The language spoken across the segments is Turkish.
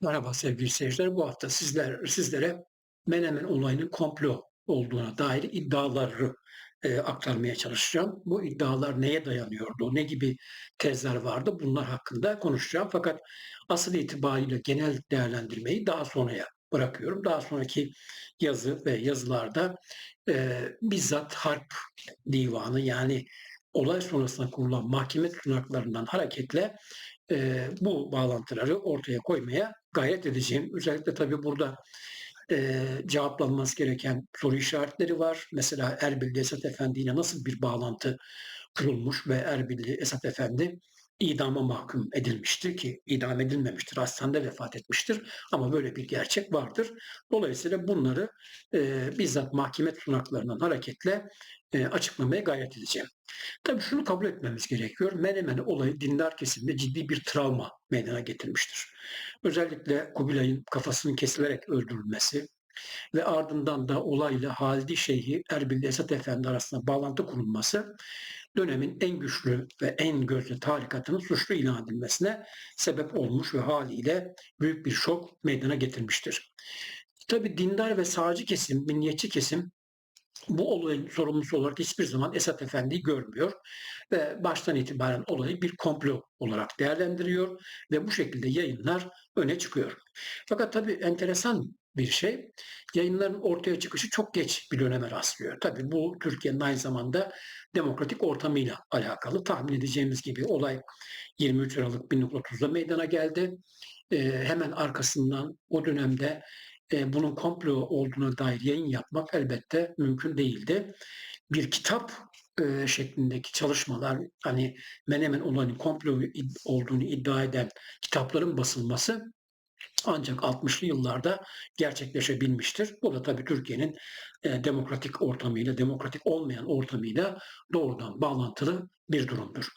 Merhaba sevgili seyirciler. Bu hafta sizler sizlere Menemen olayının komplo olduğuna dair iddiaları e, aktarmaya çalışacağım. Bu iddialar neye dayanıyordu? Ne gibi tezler vardı? Bunlar hakkında konuşacağım. Fakat asıl itibariyle genel değerlendirmeyi daha sonraya bırakıyorum. Daha sonraki yazı ve yazılarda e, bizzat harp divanı yani olay sonrasında kurulan mahkeme tutanaklarından hareketle e, bu bağlantıları ortaya koymaya gayret edeceğim. Özellikle tabii burada e, cevaplanması gereken soru işaretleri var. Mesela Erbil'de Esat Efendi nasıl bir bağlantı kurulmuş ve Erbil'li Esat Efendi idama mahkum edilmiştir ki idam edilmemiştir. Hastanede vefat etmiştir. Ama böyle bir gerçek vardır. Dolayısıyla bunları e, bizzat mahkeme tutanaklarından hareketle e, açıklamaya gayret edeceğim. Tabii şunu kabul etmemiz gerekiyor. Menemen olayı dindar kesimde ciddi bir travma meydana getirmiştir. Özellikle Kubilay'ın kafasının kesilerek öldürülmesi ve ardından da olayla Halidi Şeyhi Erbil Esat Efendi arasında bağlantı kurulması dönemin en güçlü ve en gözlü tarikatının suçlu ilan edilmesine sebep olmuş ve haliyle büyük bir şok meydana getirmiştir. Tabi dindar ve sağcı kesim, milliyetçi kesim bu olayın sorumlusu olarak hiçbir zaman Esat Efendi'yi görmüyor ve baştan itibaren olayı bir komplo olarak değerlendiriyor ve bu şekilde yayınlar öne çıkıyor. Fakat tabii enteresan bir şey. Yayınların ortaya çıkışı çok geç bir döneme rastlıyor. Tabii bu Türkiye'nin aynı zamanda demokratik ortamıyla alakalı. Tahmin edeceğimiz gibi olay 23 Aralık 1930'da meydana geldi. Ee, hemen arkasından o dönemde e, bunun komplo olduğuna dair yayın yapmak elbette mümkün değildi. Bir kitap e, şeklindeki çalışmalar hani Menemen olayının komplo olduğunu iddia eden kitapların basılması ancak 60'lı yıllarda gerçekleşebilmiştir. Bu da tabii Türkiye'nin e, demokratik ortamıyla, demokratik olmayan ortamıyla doğrudan bağlantılı bir durumdur.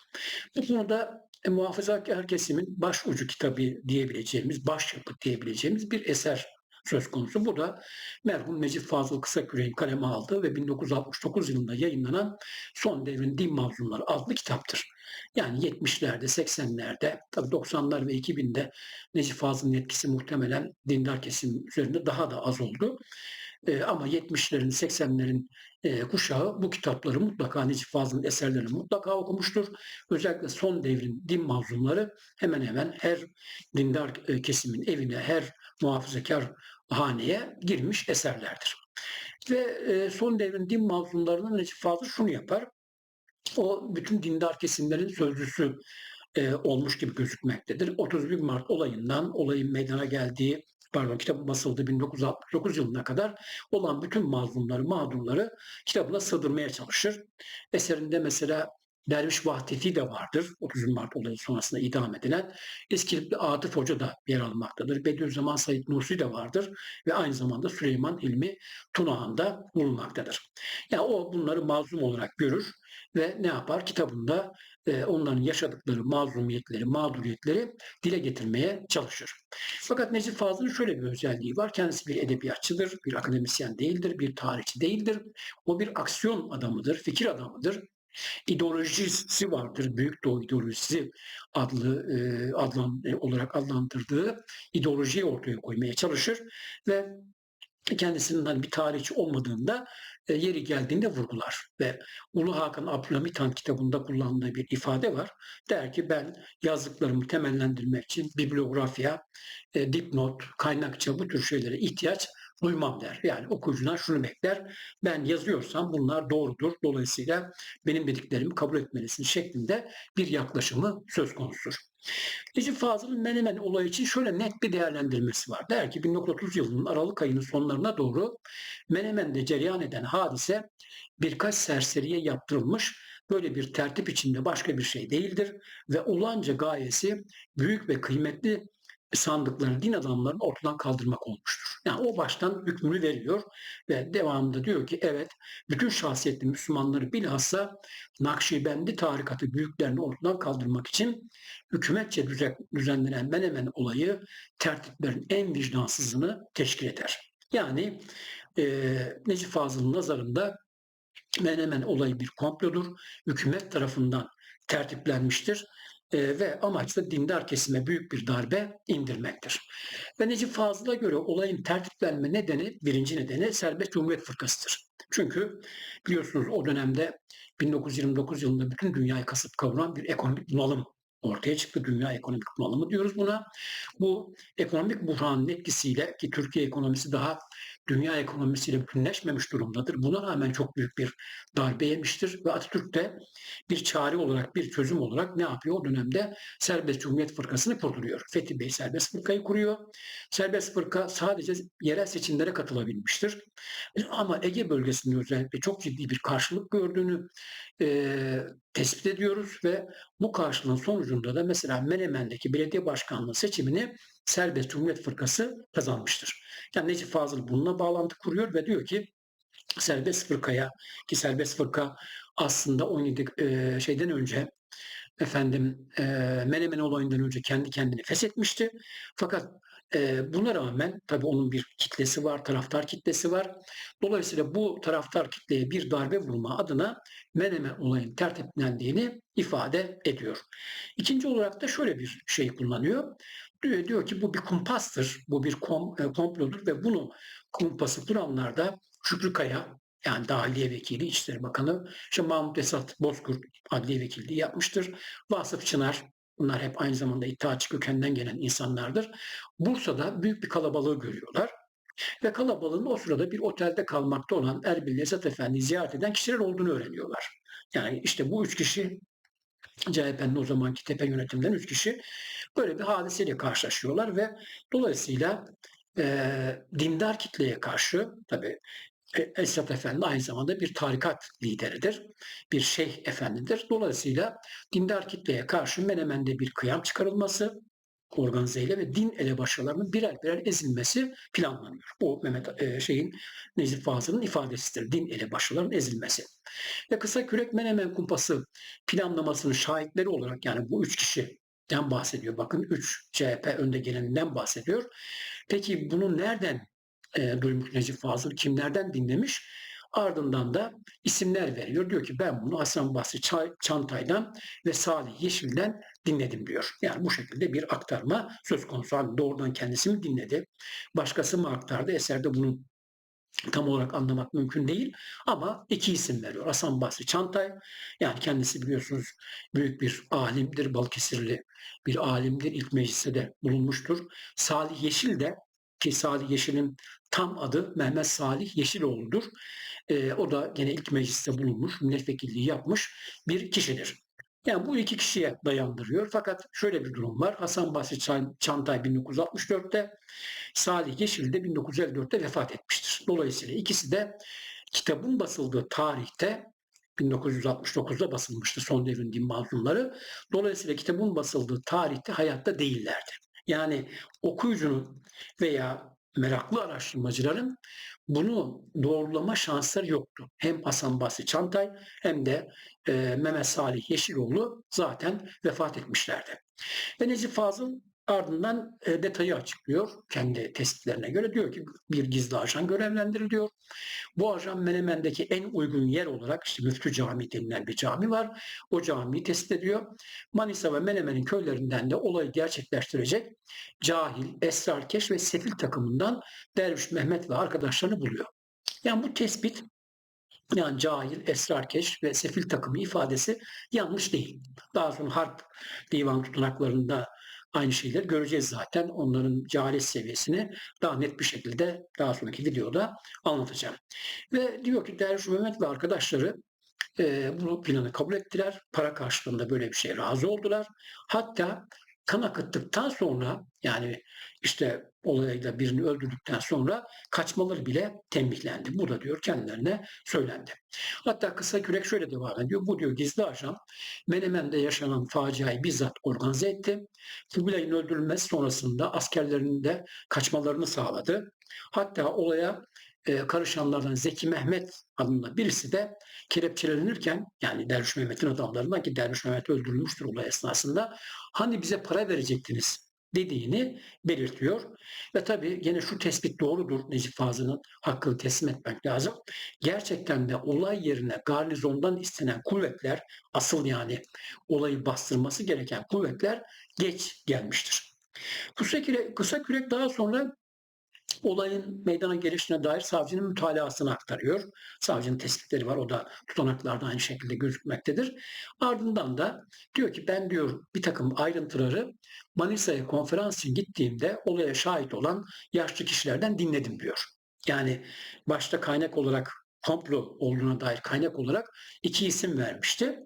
Bu konuda e, muhafazakar kesimin başucu kitabı diyebileceğimiz, başyapıt diyebileceğimiz bir eser söz konusu. Bu da merhum Necip Fazıl Kısaküre'nin kaleme aldığı ve 1969 yılında yayınlanan Son Devrin Din Mazlumları adlı kitaptır. Yani 70'lerde, 80'lerde, tabii 90'lar ve 2000'de Necip Fazıl'ın etkisi muhtemelen dindar kesim üzerinde daha da az oldu. E, ama 70'lerin, 80'lerin e, kuşağı bu kitapları mutlaka Necip Fazıl'ın eserlerini mutlaka okumuştur. Özellikle son devrin din mazlumları hemen hemen her dindar e, kesimin evine, her muhafazakar haneye girmiş eserlerdir. Ve e, son devrin din mazlumlarının Necip Fazıl şunu yapar. O bütün dindar kesimlerin sözcüsü e, olmuş gibi gözükmektedir. 31 Mart olayından olayın meydana geldiği pardon kitabı basıldı 1969 yılına kadar olan bütün mazlumları, mağdurları kitabına sığdırmaya çalışır. Eserinde mesela Derviş Vahdeti de vardır. 30 Mart olayı sonrasında idam edilen. Eskilipli Atıf Hoca da yer almaktadır. Bediüzzaman Said Nursi de vardır. Ve aynı zamanda Süleyman Hilmi Tunağan da bulunmaktadır. Yani o bunları mazlum olarak görür ve ne yapar? Kitabında e, onların yaşadıkları mazlumiyetleri, mağduriyetleri dile getirmeye çalışır. Fakat Necip Fazıl'ın şöyle bir özelliği var. Kendisi bir edebiyatçıdır, bir akademisyen değildir, bir tarihçi değildir. O bir aksiyon adamıdır, fikir adamıdır ideolojisi vardır. Büyük Doğu ideolojisi adlı e, adlan e, olarak adlandırdığı ideolojiyi ortaya koymaya çalışır ve kendisinin hani bir tarihçi olmadığında e, yeri geldiğinde vurgular ve Ulu Hakan Abdülhamit kitabında kullandığı bir ifade var. Der ki ben yazdıklarımı temellendirmek için bibliografya, e, dipnot, kaynakça bu tür şeylere ihtiyaç duymam der. Yani okuyucular şunu bekler. Ben yazıyorsam bunlar doğrudur. Dolayısıyla benim dediklerimi kabul etmelisin şeklinde bir yaklaşımı söz konusudur. Necip Fazıl'ın Menemen olayı için şöyle net bir değerlendirmesi var. Der ki 1930 yılının Aralık ayının sonlarına doğru Menemen'de cereyan eden hadise birkaç serseriye yaptırılmış böyle bir tertip içinde başka bir şey değildir ve olanca gayesi büyük ve kıymetli sandıkları din adamlarının ortadan kaldırmak olmuştur. Yani o baştan hükmünü veriyor ve devamında diyor ki evet bütün şahsiyetli Müslümanları bilhassa Nakşibendi tarikatı büyüklerini ortadan kaldırmak için hükümetçe düzenlenen Menemen olayı tertiplerin en vicdansızını teşkil eder. Yani e, Necip Fazıl'ın nazarında Menemen olayı bir komplodur. Hükümet tarafından tertiplenmiştir e, ve amaç da dindar kesime büyük bir darbe indirmektir. Ve Necip Fazıl'a göre olayın tertiplenme nedeni, birinci nedeni Serbest Cumhuriyet Fırkası'dır. Çünkü biliyorsunuz o dönemde 1929 yılında bütün dünyayı kasıp kavuran bir ekonomik bunalım ortaya çıktı. Dünya ekonomik bunalımı diyoruz buna. Bu ekonomik buhranın etkisiyle ki Türkiye ekonomisi daha dünya ekonomisiyle bütünleşmemiş durumdadır. Buna rağmen çok büyük bir darbe yemiştir ve Atatürk de bir çare olarak, bir çözüm olarak ne yapıyor? O dönemde Serbest Cumhuriyet Fırkası'nı kurduruyor. Fethi Bey Serbest Fırka'yı kuruyor. Serbest Fırka sadece yerel seçimlere katılabilmiştir. Ama Ege bölgesinde özellikle çok ciddi bir karşılık gördüğünü e, tespit ediyoruz ve bu karşılığın sonucunda da mesela Menemen'deki belediye başkanlığı seçimini Serbest Cumhuriyet Fırkası kazanmıştır. Yani Necip Fazıl bununla bağlantı kuruyor ve diyor ki serbest fırkaya ki serbest fırka aslında 17 e, şeyden önce efendim e, Menemen olayından önce kendi kendini feshetmişti. Fakat e, buna rağmen tabii onun bir kitlesi var, taraftar kitlesi var. Dolayısıyla bu taraftar kitleye bir darbe vurma adına Menemen olayın tertiplendiğini ifade ediyor. İkinci olarak da şöyle bir şey kullanıyor. Diyor, ki bu bir kumpastır, bu bir kom, e, komplodur ve bunu kumpası kuranlar da Şükrü Kaya, yani Dahiliye Vekili, İçişleri Bakanı, işte Mahmut Esat Bozkurt Adliye Vekilliği yapmıştır. Vasıf Çınar, bunlar hep aynı zamanda İttihatçı kökenden gelen insanlardır. Bursa'da büyük bir kalabalığı görüyorlar. Ve kalabalığın o sırada bir otelde kalmakta olan Erbil Esat Efendi ziyaret eden kişiler olduğunu öğreniyorlar. Yani işte bu üç kişi CHP'nin o zamanki tepe yönetiminden üç kişi böyle bir hadiseyle karşılaşıyorlar ve dolayısıyla e, dindar kitleye karşı tabii e, Esat Efendi aynı zamanda bir tarikat lideridir. Bir şeyh efendidir. Dolayısıyla dindar kitleye karşı Menemen'de bir kıyam çıkarılması organizeyle ve din elebaşılarının birer birer ezilmesi planlanıyor. Bu Mehmet e, şeyin Necip Fazıl'ın ifadesidir. Din elebaşıların ezilmesi. Ve kısa kürek Menemen kumpası planlamasının şahitleri olarak yani bu üç kişiden bahsediyor. Bakın üç CHP önde geleninden bahsediyor. Peki bunu nereden e, duymuş Necip Fazıl kimlerden dinlemiş. Ardından da isimler veriyor. Diyor ki ben bunu Hasan Basri Çantay'dan ve Salih Yeşil'den dinledim diyor. Yani bu şekilde bir aktarma söz konusu. Hani doğrudan kendisi mi dinledi? Başkası mı aktardı? Eserde bunun tam olarak anlamak mümkün değil ama iki isim veriyor. Hasan Basri Çantay yani kendisi biliyorsunuz büyük bir alimdir, Balıkesirli bir alimdir. İlk mecliste de bulunmuştur. Salih Yeşil de ki Salih Yeşil'in tam adı Mehmet Salih Yeşiloğlu'dur. E, o da gene ilk mecliste bulunmuş, milletvekilliği yapmış bir kişidir. Yani bu iki kişiye dayandırıyor. Fakat şöyle bir durum var. Hasan Basri Çantay 1964'te, Salih Yeşil de 1954'te vefat etmiştir. Dolayısıyla ikisi de kitabın basıldığı tarihte 1969'da basılmıştı son devrin din mazlumları. Dolayısıyla kitabın basıldığı tarihte hayatta değillerdi. Yani okuyucunun veya meraklı araştırmacıların bunu doğrulama şansları yoktu. Hem Hasan Basri Çantay hem de e, Mehmet Salih Yeşiloğlu zaten vefat etmişlerdi. Ve Necip Fazıl ardından e, detayı açıklıyor kendi tespitlerine göre. Diyor ki bir gizli ajan görevlendiriliyor. Bu ajan Menemen'deki en uygun yer olarak işte Müftü Camii denilen bir cami var. O camiyi tespit ediyor. Manisa ve Menemen'in köylerinden de olayı gerçekleştirecek cahil, esrarkeş ve sefil takımından Derviş Mehmet ve arkadaşlarını buluyor. Yani bu tespit yani cahil, esrarkeş ve sefil takımı ifadesi yanlış değil. Daha sonra harp divan tutanaklarında aynı şeyleri göreceğiz zaten. Onların cehalet seviyesini daha net bir şekilde daha sonraki videoda anlatacağım. Ve diyor ki Derviş Mehmet ve arkadaşları e, bu planı kabul ettiler. Para karşılığında böyle bir şey razı oldular. Hatta kan akıttıktan sonra yani işte olayda birini öldürdükten sonra kaçmaları bile tembihlendi. Bu da diyor kendilerine söylendi. Hatta kısa kürek şöyle devam ediyor. Bu diyor gizli ajan Menemen'de yaşanan faciayı bizzat organize etti. Kubilay'ın öldürülmesi sonrasında askerlerinin de kaçmalarını sağladı. Hatta olaya e, karışanlardan Zeki Mehmet adında birisi de kelepçelenirken yani Derviş Mehmet'in adamlarından ki Derviş Mehmet öldürülmüştür olay esnasında hani bize para verecektiniz dediğini belirtiyor. Ve tabii gene şu tespit doğrudur Necip Fazıl'ın hakkını teslim etmek lazım. Gerçekten de olay yerine garnizondan istenen kuvvetler asıl yani olayı bastırması gereken kuvvetler geç gelmiştir. Kısa kürek, kısa kürek daha sonra olayın meydana gelişine dair savcının mütalaasını aktarıyor. Savcının tespitleri var. O da tutanaklarda aynı şekilde gözükmektedir. Ardından da diyor ki ben diyor bir takım ayrıntıları Manisa'ya konferans için gittiğimde olaya şahit olan yaşlı kişilerden dinledim diyor. Yani başta kaynak olarak komplo olduğuna dair kaynak olarak iki isim vermişti.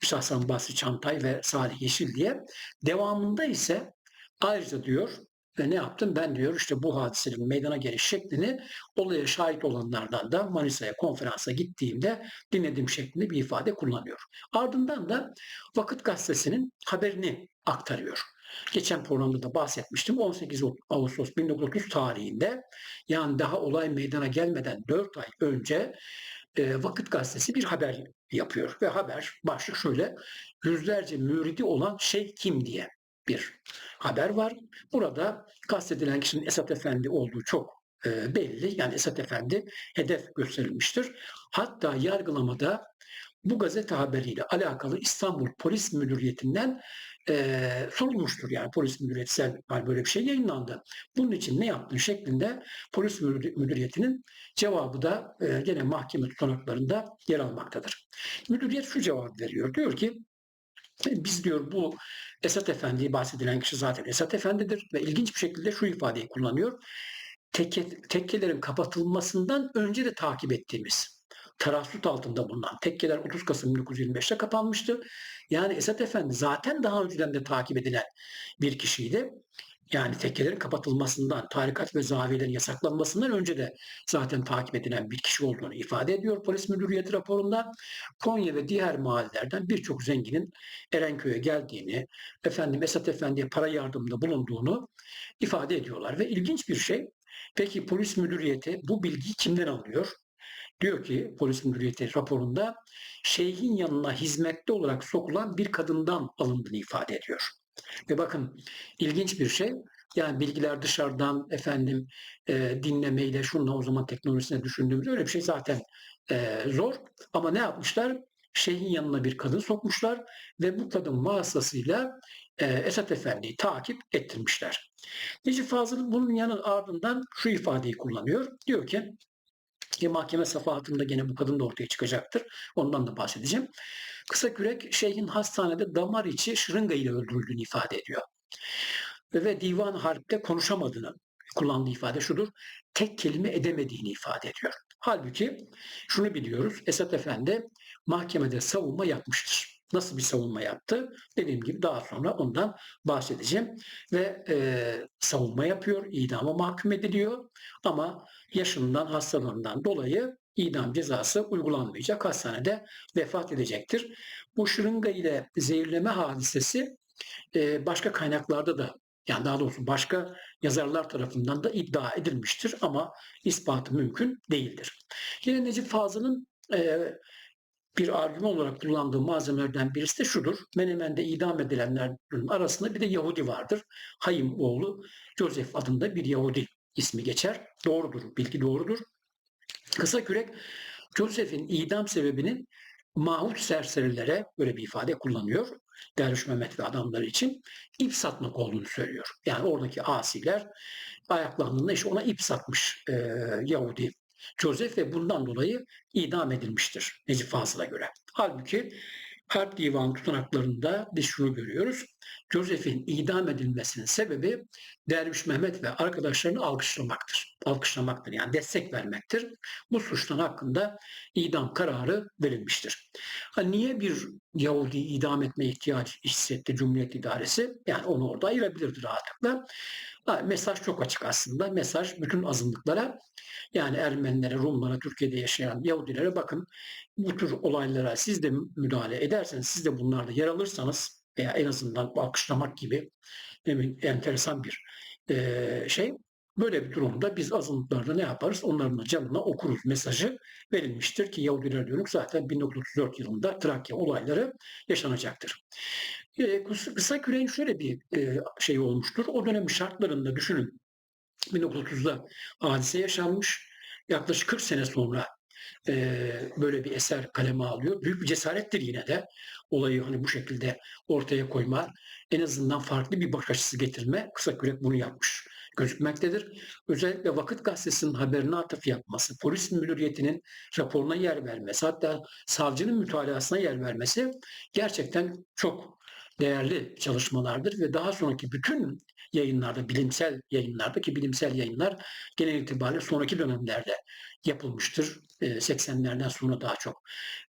Şahsen Basri Çantay ve Salih Yeşil diye. Devamında ise ayrıca diyor ve ne yaptım? Ben diyor işte bu hadisenin meydana geliş şeklini olaya şahit olanlardan da Manisa'ya konferansa gittiğimde dinlediğim şeklinde bir ifade kullanıyor. Ardından da Vakıt Gazetesi'nin haberini aktarıyor. Geçen programda da bahsetmiştim. 18 Ağustos 1930 tarihinde yani daha olay meydana gelmeden 4 ay önce e, Vakıt Gazetesi bir haber yapıyor. Ve haber başlık şöyle yüzlerce müridi olan şey kim diye bir haber var. Burada kastedilen kişinin Esat Efendi olduğu çok e, belli. Yani Esat Efendi hedef gösterilmiştir. Hatta yargılamada bu gazete haberiyle alakalı İstanbul Polis Müdüriyeti'nden e, sorulmuştur. Yani polis müdüriyetsel böyle bir şey yayınlandı. Bunun için ne yaptın şeklinde polis müdüriyetinin cevabı da e, gene mahkeme tutanaklarında yer almaktadır. Müdüriyet şu cevap veriyor. Diyor ki biz diyor bu Esat Efendi'yi bahsedilen kişi zaten Esat Efendi'dir ve ilginç bir şekilde şu ifadeyi kullanıyor. Tekke, tekkelerin kapatılmasından önce de takip ettiğimiz tarassut altında bulunan tekkeler 30 Kasım 1925'te kapanmıştı. Yani Esat Efendi zaten daha önceden de takip edilen bir kişiydi yani tekkelerin kapatılmasından, tarikat ve zaviyelerin yasaklanmasından önce de zaten takip edilen bir kişi olduğunu ifade ediyor polis müdüriyeti raporunda. Konya ve diğer mahallelerden birçok zenginin Erenköy'e geldiğini, efendim Esat Efendi'ye para yardımında bulunduğunu ifade ediyorlar. Ve ilginç bir şey, peki polis müdüriyeti bu bilgiyi kimden alıyor? Diyor ki polis müdüriyeti raporunda şeyhin yanına hizmette olarak sokulan bir kadından alındığını ifade ediyor. Ve bakın ilginç bir şey. Yani bilgiler dışarıdan efendim e, dinlemeyle şunla o zaman teknolojisine düşündüğümüz öyle bir şey zaten e, zor. Ama ne yapmışlar? Şeyhin yanına bir kadın sokmuşlar ve bu kadın vasıtasıyla e, Esat Efendi'yi takip ettirmişler. Necip Fazıl bunun yanı ardından şu ifadeyi kullanıyor. Diyor ki ki mahkeme safahatında gene bu kadın da ortaya çıkacaktır. Ondan da bahsedeceğim. Kısa kürek şeyhin hastanede damar içi şırınga ile öldürüldüğünü ifade ediyor. Ve divan harpte konuşamadığını kullandığı ifade şudur. Tek kelime edemediğini ifade ediyor. Halbuki şunu biliyoruz. Esat Efendi mahkemede savunma yapmıştır. Nasıl bir savunma yaptı? Dediğim gibi daha sonra ondan bahsedeceğim. Ve e, savunma yapıyor, idama mahkum ediliyor. Ama yaşından, hastalığından dolayı idam cezası uygulanmayacak. Hastanede vefat edecektir. Bu şırınga ile zehirleme hadisesi e, başka kaynaklarda da yani daha doğrusu başka yazarlar tarafından da iddia edilmiştir ama ispatı mümkün değildir. Yine Necip Fazıl'ın e, bir argüman olarak kullandığı malzemelerden birisi de şudur. Menemen'de idam edilenlerin arasında bir de Yahudi vardır. Hayim oğlu Joseph adında bir Yahudi ismi geçer. Doğrudur, bilgi doğrudur. Kısa kürek Joseph'in idam sebebinin mahut serserilere böyle bir ifade kullanıyor. Derviş Mehmet ve adamları için ip satmak olduğunu söylüyor. Yani oradaki asiler ayaklandığında işte ona ip satmış e, Yahudi Joseph ve bundan dolayı idam edilmiştir Necip Fazıl'a göre. Halbuki Harp Divan tutanaklarında biz şunu görüyoruz. Joseph'in idam edilmesinin sebebi Derviş Mehmet ve arkadaşlarını alkışlamaktır. Alkışlamaktır yani destek vermektir. Bu suçtan hakkında idam kararı verilmiştir. Ha, niye bir Yahudi idam etme ihtiyacı hissetti Cumhuriyet İdaresi? Yani onu orada ayırabilirdi rahatlıkla. Ha, mesaj çok açık aslında. Mesaj bütün azınlıklara yani Ermenilere, Rumlara, Türkiye'de yaşayan Yahudilere bakın bu tür olaylara siz de müdahale ederseniz, siz de bunlarda yer alırsanız veya en azından alkışlamak gibi enteresan bir e, şey Böyle bir durumda biz azınlıklarda ne yaparız? Onların da canına okuruz mesajı verilmiştir ki Yahudiler dönük zaten 1934 yılında Trakya olayları yaşanacaktır. E, kısa küreğin şöyle bir e, şey olmuştur. O dönemin şartlarında düşünün 1930'da hadise yaşanmış. Yaklaşık 40 sene sonra e, böyle bir eser kaleme alıyor. Büyük bir cesarettir yine de olayı hani bu şekilde ortaya koyma, en azından farklı bir bakış açısı getirme. Kısa Kürek bunu yapmış gözükmektedir. Özellikle Vakıt Gazetesi'nin haberine atıf yapması, polis müdüriyetinin raporuna yer vermesi, hatta savcının mütalasına yer vermesi gerçekten çok değerli çalışmalardır ve daha sonraki bütün yayınlarda, bilimsel yayınlarda ki bilimsel yayınlar genel itibariyle sonraki dönemlerde yapılmıştır. 80'lerden sonra daha çok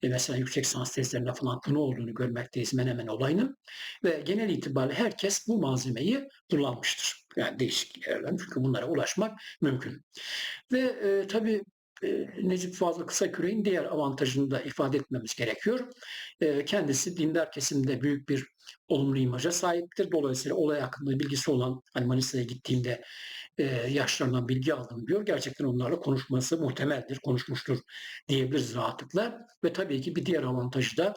mesela yüksek sans testlerinde falan konu olduğunu görmekteyiz Menemen olayının ve genel itibariyle herkes bu malzemeyi kullanmıştır. Yani değişik yerlerden çünkü bunlara ulaşmak mümkün. Ve e, tabii e, Necip Fazıl Kısaküre'nin diğer avantajını da ifade etmemiz gerekiyor. E, kendisi dindar kesimde büyük bir olumlu imaja sahiptir. Dolayısıyla olay hakkında bilgisi olan hani Manisa'ya gittiğimde e, yaşlarından bilgi aldım diyor. Gerçekten onlarla konuşması muhtemeldir, konuşmuştur diyebiliriz rahatlıkla. Ve tabii ki bir diğer avantajı da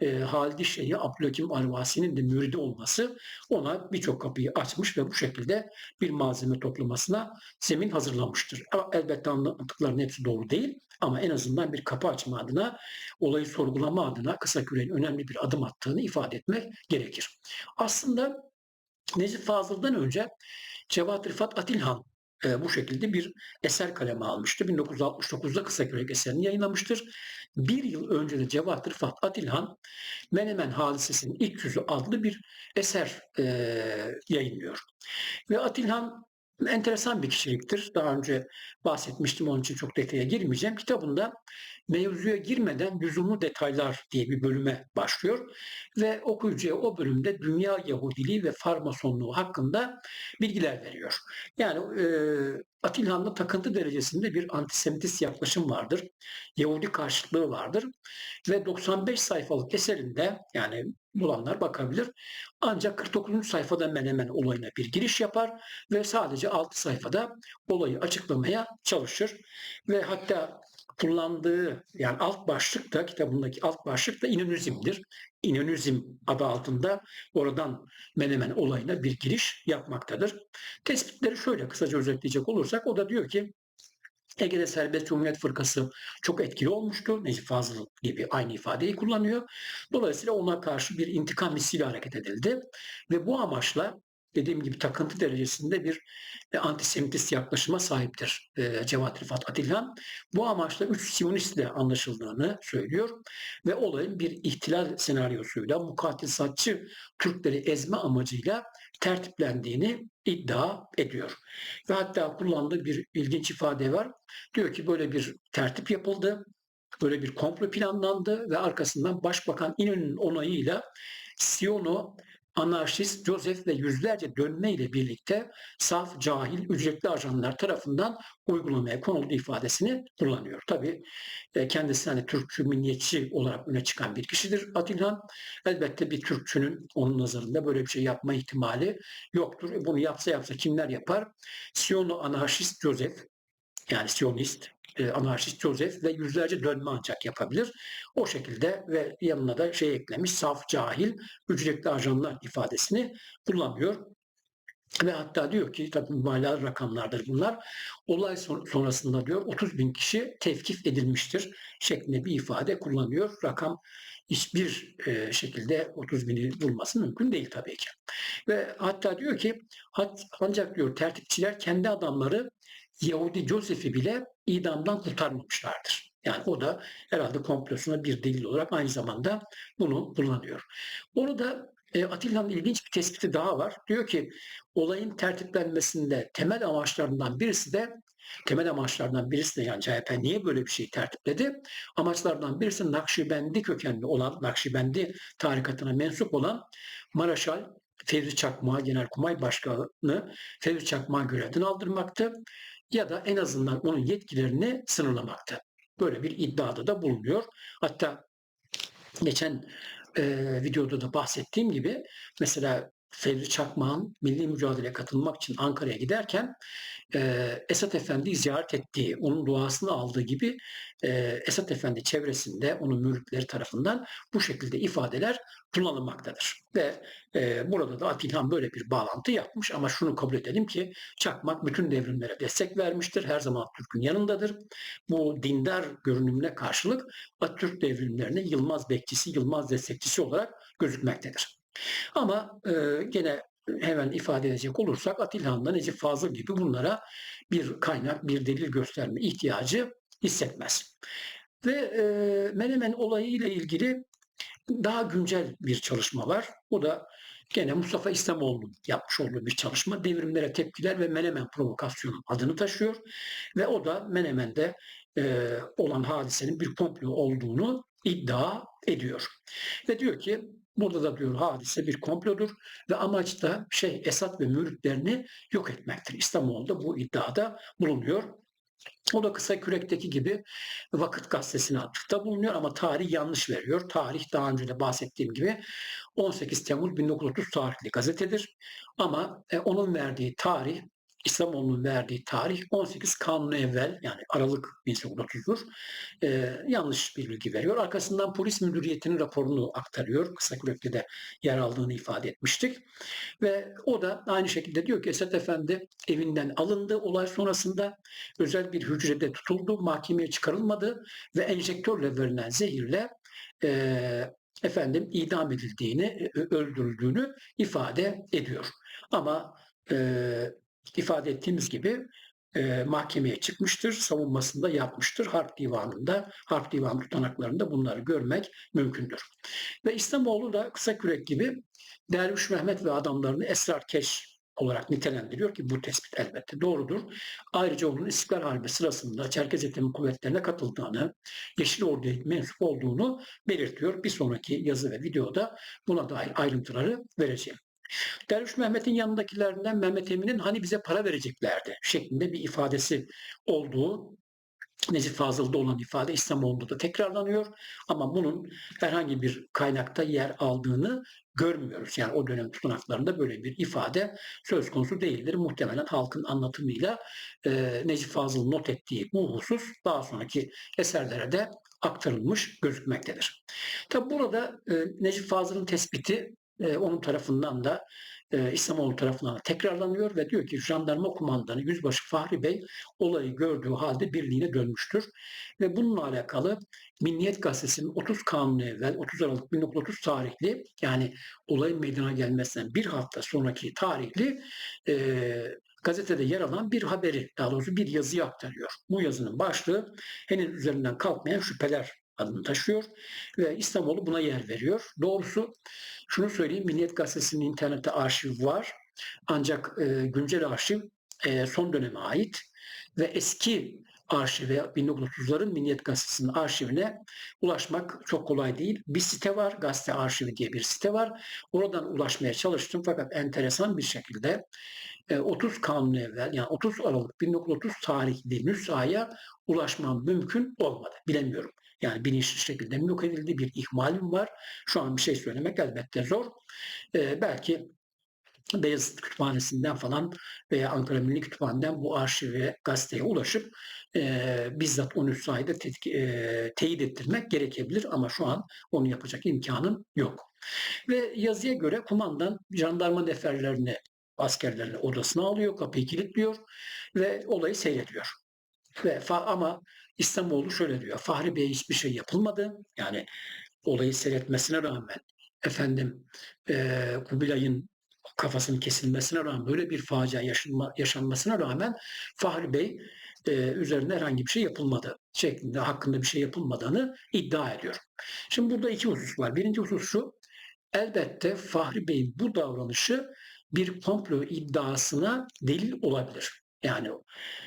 e, Halid Şeyhi Abdülhakim Arvasi'nin de müridi olması ona birçok kapıyı açmış ve bu şekilde bir malzeme toplamasına zemin hazırlamıştır. Elbette anlattıkların hepsi doğru değil ama en azından bir kapı açma adına, olayı sorgulama adına kısa kürenin önemli bir adım attığını ifade etmek gerekir. Aslında Necip Fazıl'dan önce Cevat Rıfat Atilhan e, bu şekilde bir eser kaleme almıştı. 1969'da Kısa Kürek eserini yayınlamıştır. Bir yıl önce de Cevat Rıfat Atilhan Menemen Hadisesi'nin ilk yüzü adlı bir eser e, yayınlıyor. Ve Atilhan enteresan bir kişiliktir. Daha önce bahsetmiştim onun için çok detaya girmeyeceğim. Kitabında mevzuya girmeden lüzumlu detaylar diye bir bölüme başlıyor ve okuyucuya o bölümde dünya Yahudiliği ve farmasonluğu hakkında bilgiler veriyor. Yani e, Atilhan'da takıntı derecesinde bir antisemitist yaklaşım vardır. Yahudi karşıtlığı vardır ve 95 sayfalık eserinde yani bulanlar bakabilir. Ancak 49. sayfada Menemen olayına bir giriş yapar ve sadece 6 sayfada olayı açıklamaya çalışır. Ve hatta kullandığı yani alt başlık da kitabındaki alt başlık da İnönüzm'dir. İnönüzm adı altında oradan Menemen olayına bir giriş yapmaktadır. Tespitleri şöyle kısaca özetleyecek olursak o da diyor ki Ege'de Serbest Cumhuriyet Fırkası çok etkili olmuştu. Necip Fazıl gibi aynı ifadeyi kullanıyor. Dolayısıyla ona karşı bir intikam hissiyle hareket edildi. Ve bu amaçla dediğim gibi takıntı derecesinde bir e, antisemitist yaklaşıma sahiptir e, Cevat Rıfat Atilla. Bu amaçla üç Siyonistle anlaşıldığını söylüyor ve olayın bir ihtilal senaryosuyla mukatilsatçı Türkleri ezme amacıyla tertiplendiğini iddia ediyor. Ve hatta kullandığı bir ilginç ifade var. Diyor ki böyle bir tertip yapıldı, böyle bir komplo planlandı ve arkasından Başbakan İnönü'nün onayıyla Siyon'u anarşist Joseph ve yüzlerce dönme ile birlikte saf, cahil, ücretli ajanlar tarafından uygulamaya konuldu ifadesini kullanıyor. Tabii e, kendisi hani Türkçü milliyetçi olarak öne çıkan bir kişidir Atilhan. Elbette bir Türkçünün onun nazarında böyle bir şey yapma ihtimali yoktur. E, bunu yapsa yapsa kimler yapar? Siyonlu anarşist Joseph yani Siyonist e, anarşist Joseph ve yüzlerce dönme ancak yapabilir. O şekilde ve yanına da şey eklemiş saf cahil ücretli ajanlar ifadesini kullanıyor. Ve hatta diyor ki tabii mübalağa rakamlardır bunlar. Olay sonrasında diyor 30 bin kişi tevkif edilmiştir şeklinde bir ifade kullanıyor. Rakam hiçbir e, şekilde 30 bini bulması mümkün değil tabii ki. Ve hatta diyor ki ancak diyor tertipçiler kendi adamları Yahudi Joseph'i bile idamdan kurtarmamışlardır. Yani o da herhalde komplosuna bir delil olarak aynı zamanda bunu kullanıyor. Onu da e, Atilla'nın ilginç bir tespiti daha var. Diyor ki olayın tertiplenmesinde temel amaçlarından birisi de temel amaçlardan birisi de yani CHP niye böyle bir şey tertipledi? Amaçlardan birisi Nakşibendi kökenli olan, Nakşibendi tarikatına mensup olan Maraşal Fevzi Çakma Genelkurmay Başkanı Fevzi Çakma görevden aldırmaktı ya da en azından onun yetkilerini sınırlamakta. Böyle bir iddiada da bulunuyor. Hatta geçen e, videoda da bahsettiğim gibi mesela Fevzi Çakmak'ın milli mücadeleye katılmak için Ankara'ya giderken e, Esat Efendi'yi ziyaret ettiği, onun duasını aldığı gibi e, Esat Efendi çevresinde onun müritleri tarafından bu şekilde ifadeler kullanılmaktadır. Ve e, burada da Atilhan böyle bir bağlantı yapmış ama şunu kabul edelim ki Çakmak bütün devrimlere destek vermiştir. Her zaman Türk'ün yanındadır. Bu dindar görünümüne karşılık Atatürk devrimlerine Yılmaz bekçisi, Yılmaz destekçisi olarak gözükmektedir. Ama e, gene hemen ifade edecek olursak Atilhan'da Necip Fazıl gibi bunlara bir kaynak, bir delil gösterme ihtiyacı hissetmez. Ve e, Menemen olayı ile ilgili daha güncel bir çalışma var. O da gene Mustafa İslamoğlu'nun yapmış olduğu bir çalışma. Devrimlere tepkiler ve Menemen provokasyonu adını taşıyor. Ve o da Menemen'de e, olan hadisenin bir komplo olduğunu iddia ediyor. Ve diyor ki burada da diyor hadise bir komplodur ve amaç da şey Esat ve müritlerini yok etmektir. İslamoğlu bu iddiada bulunuyor. O da kısa kürekteki gibi Vakıt Gazetesi'ne atıfta bulunuyor ama tarih yanlış veriyor. Tarih daha önce de bahsettiğim gibi 18 Temmuz 1930 tarihli gazetedir. Ama e, onun verdiği tarih İslamoğlu'nun verdiği tarih 18 kanunu evvel yani Aralık 1830'dur. Ee, yanlış bir bilgi veriyor. Arkasından polis müdüriyetinin raporunu aktarıyor. Kısa kürekte yer aldığını ifade etmiştik. Ve o da aynı şekilde diyor ki Esat Efendi evinden alındı olay sonrasında özel bir hücrede tutuldu, mahkemeye çıkarılmadı ve enjektörle verilen zehirle e, efendim idam edildiğini, öldürüldüğünü ifade ediyor. Ama e, ifade ettiğimiz gibi e, mahkemeye çıkmıştır, savunmasında yapmıştır. Harp divanında, harp divan tutanaklarında bunları görmek mümkündür. Ve İslamoğlu da kısa kürek gibi Derviş Mehmet ve adamlarını esrarkeş olarak nitelendiriyor ki bu tespit elbette doğrudur. Ayrıca onun İstiklal Harbi sırasında Çerkez Etemi kuvvetlerine katıldığını, Yeşil Ordu'ya mensup olduğunu belirtiyor. Bir sonraki yazı ve videoda buna dair ayrıntıları vereceğim. Derviş Mehmet'in yanındakilerinden Mehmet Emin'in hani bize para vereceklerdi şeklinde bir ifadesi olduğu Necip Fazıl'da olan ifade İslamoğlu'nda da tekrarlanıyor ama bunun herhangi bir kaynakta yer aldığını görmüyoruz. Yani o dönem tutanaklarında böyle bir ifade söz konusu değildir. Muhtemelen halkın anlatımıyla e, Necip Fazıl not ettiği bu husus daha sonraki eserlere de aktarılmış gözükmektedir. Tabi burada e, Necip Fazıl'ın tespiti e, onun tarafından da e, İslamoğlu tarafından da tekrarlanıyor ve diyor ki jandarma kumandanı Yüzbaşı Fahri Bey olayı gördüğü halde birliğine dönmüştür. Ve bununla alakalı Milliyet Gazetesi'nin 30 Kanunu evvel 30 Aralık 1930 tarihli yani olayın meydana gelmesinden bir hafta sonraki tarihli e, gazetede yer alan bir haberi, daha doğrusu bir yazıyı aktarıyor. Bu yazının başlığı henüz üzerinden kalkmayan şüpheler adını taşıyor ve İstanbul'u buna yer veriyor. Doğrusu şunu söyleyeyim, Milliyet Gazetesi'nin internette arşiv var. Ancak e, güncel arşiv e, son döneme ait ve eski arşive 1930'ların Milliyet Gazetesi'nin arşivine ulaşmak çok kolay değil. Bir site var, gazete arşivi diye bir site var. Oradan ulaşmaya çalıştım fakat enteresan bir şekilde 30 e, kanun evvel yani 30 Aralık 1930 tarihli nüshaya ulaşmam mümkün olmadı. Bilemiyorum. Yani bilinçli şekilde mi yok edildi, bir ihmalim var. Şu an bir şey söylemek elbette zor. Ee, belki Beyazıt Kütüphanesi'nden falan veya Ankara Milli Kütüphanesi'nden bu arşive, gazeteye ulaşıp e, bizzat 13 sayede tetki, e, teyit ettirmek gerekebilir ama şu an onu yapacak imkanım yok. Ve yazıya göre kumandan jandarma neferlerini, askerlerini odasına alıyor, kapıyı kilitliyor ve olayı seyrediyor. Ve ama İslamoğlu şöyle diyor. Fahri Bey hiçbir şey yapılmadı. Yani olayı seyretmesine rağmen efendim e, Kubilay'ın kafasının kesilmesine rağmen böyle bir facia yaşanma, yaşanmasına rağmen Fahri Bey e, üzerinde herhangi bir şey yapılmadı şeklinde hakkında bir şey yapılmadığını iddia ediyor. Şimdi burada iki husus var. Birinci husus şu. Elbette Fahri Bey'in bu davranışı bir komplo iddiasına delil olabilir. Yani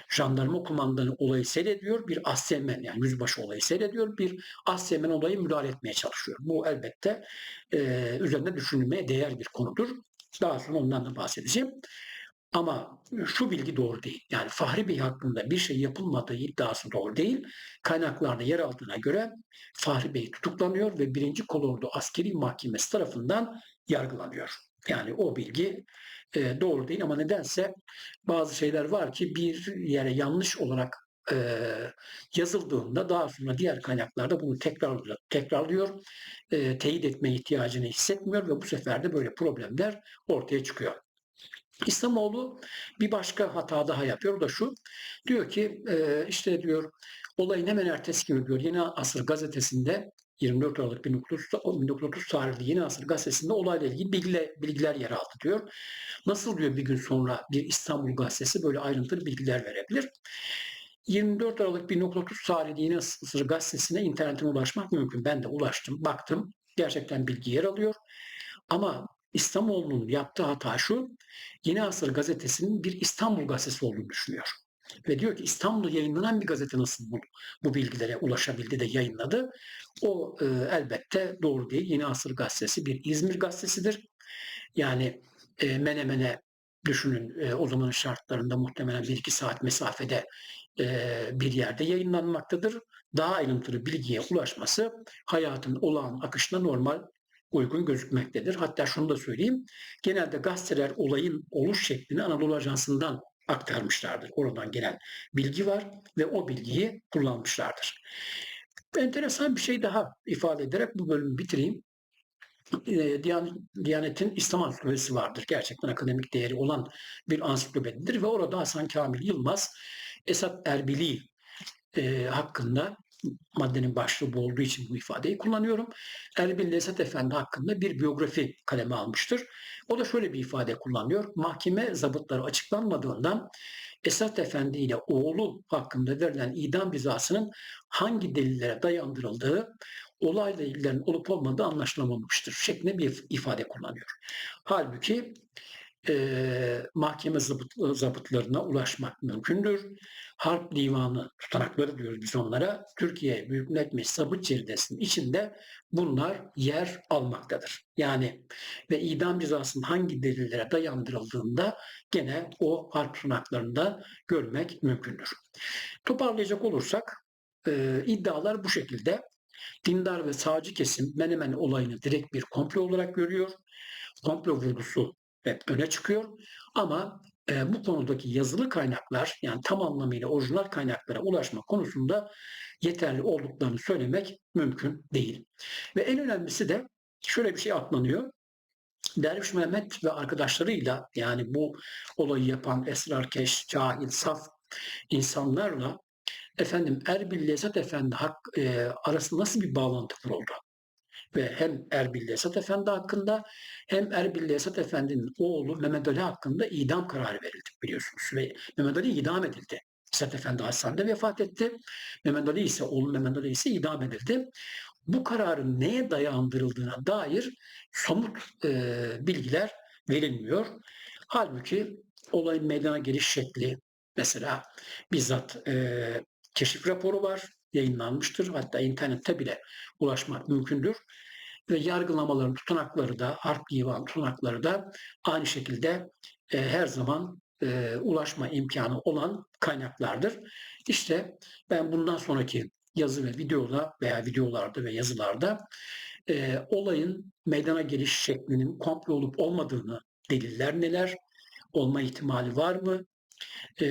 jandarma kumandanı olayı seyrediyor, bir asyemen yani yüzbaşı olayı seyrediyor, bir asyemen olayı müdahale etmeye çalışıyor. Bu elbette e, üzerinde düşünülmeye değer bir konudur. Daha sonra ondan da bahsedeceğim. Ama şu bilgi doğru değil. Yani Fahri Bey hakkında bir şey yapılmadığı iddiası doğru değil. Kaynaklarda yer aldığına göre Fahri Bey tutuklanıyor ve 1. Kolordu Askeri Mahkemesi tarafından yargılanıyor. Yani o bilgi e, doğru değil ama nedense bazı şeyler var ki bir yere yanlış olarak e, yazıldığında daha sonra diğer kaynaklarda bunu tekrarlıyor, tekrarlıyor e, teyit etme ihtiyacını hissetmiyor ve bu sefer de böyle problemler ortaya çıkıyor. İslamoğlu bir başka hata daha yapıyor. O da şu. Diyor ki e, işte diyor olayın hemen ertesi gibi diyor Yeni Asır gazetesinde 24 Aralık 1930 tarihli Yeni Asır gazetesinde olayla ilgili bilgiler, bilgiler yer aldı diyor. Nasıl diyor bir gün sonra bir İstanbul gazetesi böyle ayrıntılı bilgiler verebilir? 24 Aralık 1930 tarihli Yeni Asır gazetesine internetten ulaşmak mümkün. Ben de ulaştım, baktım. Gerçekten bilgi yer alıyor. Ama İstanbul'un yaptığı hata şu, Yeni Asır gazetesinin bir İstanbul gazetesi olduğunu düşünüyor. Ve diyor ki İstanbul'da yayınlanan bir gazete nasıl bu, bu bilgilere ulaşabildi de yayınladı. O e, elbette doğru değil. Yeni Asır gazetesi bir İzmir gazetesidir. Yani e, Menemen'e düşünün e, o zamanın şartlarında muhtemelen 1-2 saat mesafede e, bir yerde yayınlanmaktadır. Daha ayrıntılı bilgiye ulaşması hayatın olağan akışına normal uygun gözükmektedir. Hatta şunu da söyleyeyim. Genelde gazeteler olayın oluş şeklini Anadolu Ajansı'ndan aktarmışlardır. Oradan gelen bilgi var ve o bilgiyi kullanmışlardır. Enteresan bir şey daha ifade ederek bu bölümü bitireyim. Diyanet'in İslam Ansiklopedisi vardır. Gerçekten akademik değeri olan bir ansiklopedidir ve orada Hasan Kamil Yılmaz Esat Erbili e, hakkında maddenin başlığı bu olduğu için bu ifadeyi kullanıyorum. Erbil Esat Efendi hakkında bir biyografi kaleme almıştır. O da şöyle bir ifade kullanıyor. Mahkeme zabıtları açıklanmadığından Esat Efendi ile oğlu hakkında verilen idam cezasının hangi delillere dayandırıldığı olayla ilgilen olup olmadığı anlaşılamamıştır şeklinde bir ifade kullanıyor. Halbuki e, mahkeme zabıt, zabıtlarına ulaşmak mümkündür. Harp divanı tutanakları diyoruz biz onlara. Türkiye Büyük Millet Meclisi Zabıt Ceridesi'nin içinde bunlar yer almaktadır. Yani ve idam cezasının hangi delillere dayandırıldığında gene o harp tutanaklarında görmek mümkündür. Toparlayacak olursak e, iddialar bu şekilde. Dindar ve sağcı kesim Menemen olayını direkt bir komplo olarak görüyor. Komplo vurgusu hep öne çıkıyor. Ama e, bu konudaki yazılı kaynaklar yani tam anlamıyla orijinal kaynaklara ulaşma konusunda yeterli olduklarını söylemek mümkün değil. Ve en önemlisi de şöyle bir şey atlanıyor. Derviş Mehmet ve arkadaşlarıyla yani bu olayı yapan esrarkeş, cahil, saf insanlarla efendim Erbil Lezat Efendi hak, e, arasında nasıl bir bağlantı kuruldu? Ve hem Erbil Esat Efendi hakkında hem Erbil Esat Efendi'nin oğlu Mehmet Ali hakkında idam kararı verildi biliyorsunuz. Ve Mehmet Ali idam edildi. Esat Efendi hastanede vefat etti. Mehmet Ali ise oğlu Mehmet Ali ise idam edildi. Bu kararın neye dayandırıldığına dair somut e, bilgiler verilmiyor. Halbuki olayın meydana geliş şekli mesela bizzat e, keşif raporu var yayınlanmıştır. Hatta internette bile ulaşmak mümkündür. Ve yargılamaların tutanakları da, harp divan tutanakları da aynı şekilde e, her zaman e, ulaşma imkanı olan kaynaklardır. İşte ben bundan sonraki yazı ve videoda veya videolarda ve yazılarda e, olayın meydana geliş şeklinin komple olup olmadığını, deliller neler, olma ihtimali var mı e,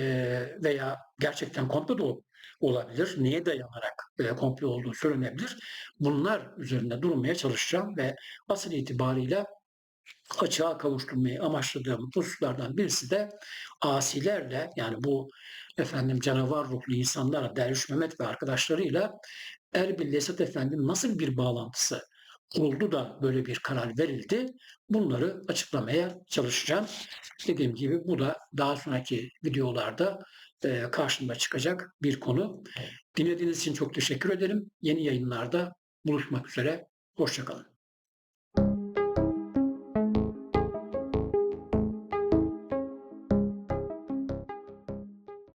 veya gerçekten komple de olabilir, neye dayanarak e, komplo olduğu söylenebilir. Bunlar üzerinde durmaya çalışacağım ve asıl itibariyle açığa kavuşturmayı amaçladığım hususlardan birisi de asilerle yani bu efendim canavar ruhlu insanlara Derviş Mehmet ve arkadaşlarıyla Erbil Esat Efendi'nin nasıl bir bağlantısı oldu da böyle bir karar verildi. Bunları açıklamaya çalışacağım. Dediğim gibi bu da daha sonraki videolarda karşımda çıkacak bir konu. Dinlediğiniz için çok teşekkür ederim. Yeni yayınlarda buluşmak üzere. Hoşçakalın.